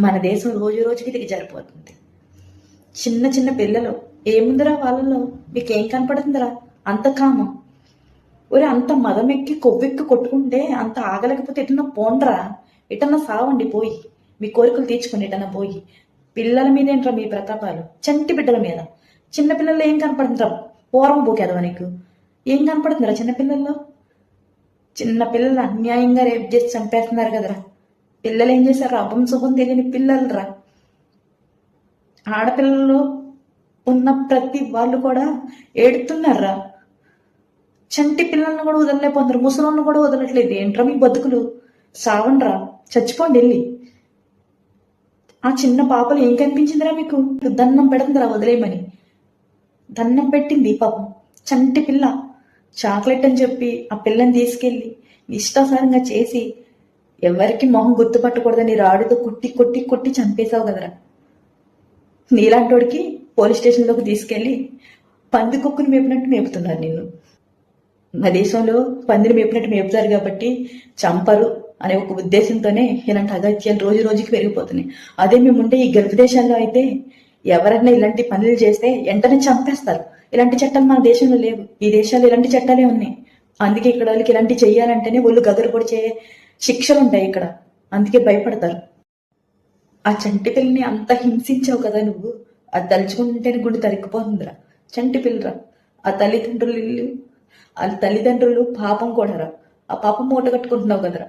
మన దేశం రోజు రోజుకి దిగజారిపోతుంది చిన్న చిన్న పిల్లలు ఏముందిరా వాళ్ళలో మీకేం కనపడుతుందిరా? అంత కామం. ఒరే అంత మదం ఎక్కి కొవ్వెక్కి కొట్టుకుంటే అంత ఆగలేకపోతే ఎటన్నా పోండ్రా? ఎటన్నా సావండి పోయి. మీ కోరికలు తీర్చుకుని ఎటన్నా పోయి. పిల్లల మీద ఏంట్రా మీ ప్రతాపాలు? చంటి బిడ్డల మీద. చిన్న పిల్లల్లో ఏం కనపడుతుందిరా? పూర్వం పోకేదవా నీకు? ఏం కనపడుతుందిరా చిన్నపిల్లల్లో చిన్న పిల్లలు అన్యాయంగా రేపు చేసి చంపేస్తున్నారు కదరా. పిల్లలు ఏం చేశారు? అభం శుభం తెలియని పిల్లలు రా ఆడపిల్లలు ఉన్న ప్రతి వాళ్ళు కూడా ఏడుతున్నారా? చంటి పిల్లల్ని కూడా వదలలేకపోతున్నారు ముసలోళ్ళని కూడా వదలట్లేదు. ఏంట్రా మీ బతుకులు? సావండ్రా? చచ్చిపోండి వెళ్ళి. ఆ చిన్న పాపలు ఏం కనిపించిందిరా మీకు? దన్నం పెడుతుందిరా వదిలేయమని. దన్నం పెట్టింది పాపం. చంటి పిల్ల. చాక్లెట్ అని చెప్పి ఆ పిల్లని తీసుకెళ్ళి ఇష్టాసారంగా చేసి ఎవరికి మొహం గుర్తుపట్టకూడదని రాడుతో కొట్టి కొట్టి కొట్టి చంపేశావు కదరా. నీలాంటోడికి పోలీస్ స్టేషన్లోకి తీసుకెళ్ళి పంది కుక్కుని మేపినట్టు మేపుతున్నారు నిన్ను. మా దేశంలో పందిని మేపినట్టు మేపుతారు కాబట్టి చంపరు అనే ఒక ఉద్దేశంతోనే ఇలాంటి అగత్యాలు రోజు రోజుకి పెరిగిపోతున్నాయి. అదే మేముండే ఈ గల్ఫ్ దేశాల్లో అయితే ఎవరైనా ఇలాంటి పనులు చేస్తే వెంటనే చంపేస్తారు. ఇలాంటి చట్టాలు మన దేశంలో లేవు. ఈ దేశాలు ఇలాంటి చట్టాలే ఉన్నాయి. అందుకే ఇక్కడ వాళ్ళకి ఇలాంటి చెయ్యాలంటేనే ఒళ్ళు గదరు పొడిచే శిక్షలు ఉంటాయి ఇక్కడ. అందుకే భయపడతారు. ఆ చంటి పిల్లని అంత హింసించావు కదా నువ్వు. అది తలుచుకుంటేనే గుండె తరిగిపోతుందిరా చంటి పిల్లరా. ఆ తల్లిదండ్రులు ఇల్లు ఆ తల్లిదండ్రులు పాపం కూడారా. ఆ పాపం మూట కట్టుకుంటున్నావు కదరా.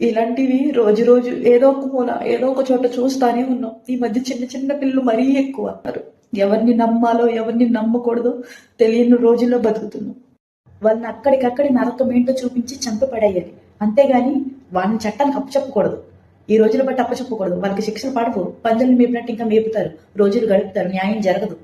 ఇలాంటివి రోజు రోజు ఏదో ఒక మూల ఏదో ఒక చోట చూస్తానే ఉన్నాం. ఈ మధ్య చిన్న చిన్న పిల్లలు మరీ ఎక్కువ అన్నారు ఎవరిని నమ్మాలో ఎవరిని నమ్మకూడదో తెలియని రోజుల్లో బతుకుతున్నాం. వాళ్ళని అక్కడికక్కడి నరకం ఏంటో చూపించి చంప పడేయాలి అంతేగాని వాళ్ళని చట్టానికి అప్పచెప్పకూడదు. ఈ రోజుల బట్టి అప్పచెప్పకూడదు. వాళ్ళకి శిక్షలు పడవు. పందులు మేపినట్టు ఇంకా మేపుతారు. రోజులు గడుపుతారు. న్యాయం జరగదు.